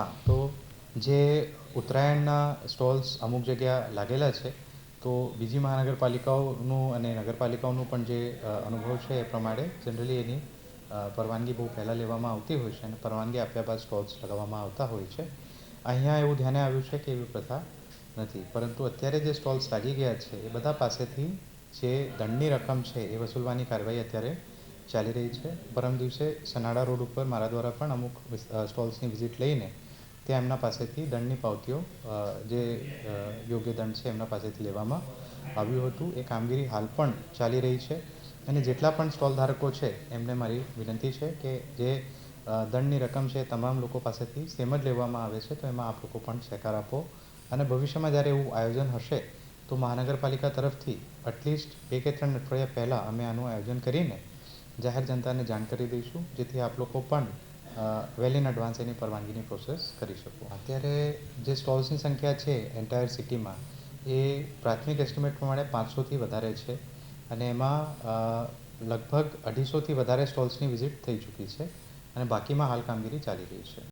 હા, તો જે ઉત્તરાયણના સ્ટોલ્સ અમુક જગ્યા લાગેલા છે, તો બીજી મહાનગરપાલિકાઓનું અને નગરપાલિકાઓનું પણ જે અનુભવ છે એ પ્રમાણે જનરલી એની પરવાનગી બહુ પહેલાં લેવામાં આવતી હોય છે અને પરવાનગી આપ્યા બાદ સ્ટોલ્સ લગાવવામાં આવતા હોય છે. અહીંયા એવું ધ્યાને આવ્યું છે કે એવી પ્રથા નથી, પરંતુ અત્યારે જે સ્ટોલ્સ લાગી ગયા છે એ બધા પાસેથી જે દંડની રકમ છે એ વસૂલવાની કાર્યવાહી અત્યારે ચાલી રહી છે. પરમ દિવસે સનાડા રોડ ઉપર મારા દ્વારા પણ અમુક સ્ટોલ્સની વિઝિટ લઈને ત્યાં એમના પાસેથી દંડની પાવતીઓ જે યોગ્ય દંડ છે એમના પાસેથી લેવામાં આવ્યું હતું. એ કામગીરી હાલ પણ ચાલી રહી છે અને જેટલા પણ સ્ટોલ ધારકો છે, એમને મારી વિનંતી છે કે જે દંડની રકમ છે તમામ લોકો પાસેથી સેમ જ લેવામાં આવે છે, તો એમાં આપ લોકો પણ સહકાર આપો. અને ભવિષ્યમાં જ્યારે એવું આયોજન હશે, તો મહાનગરપાલિકા તરફથી એટલીસ્ટ બે કે ત્રણ અઠવાડિયા પહેલાં અમે આનું આયોજન કરીને જાહેર જનતાને જાણ કરી દઈશું, જેથી આપ લોકો પણ વેલ ઇન એડવાન્સ એની પરવાનગીની પ્રોસેસ કરી શકો. અત્યારે જે સ્ટોલ્સની સંખ્યા છે એન્ટાયર સિટીમાં એ પ્રાથમિક એસ્ટિમેટ પ્રમાણે પાંચસોથી વધારે છે અને એમાં લગભગ અઢીસોથી વધારે સ્ટોલ્સની વિઝિટ થઈ ચૂકી છે અને બાકીમાં હાલ કામગીરી ચાલી રહી છે.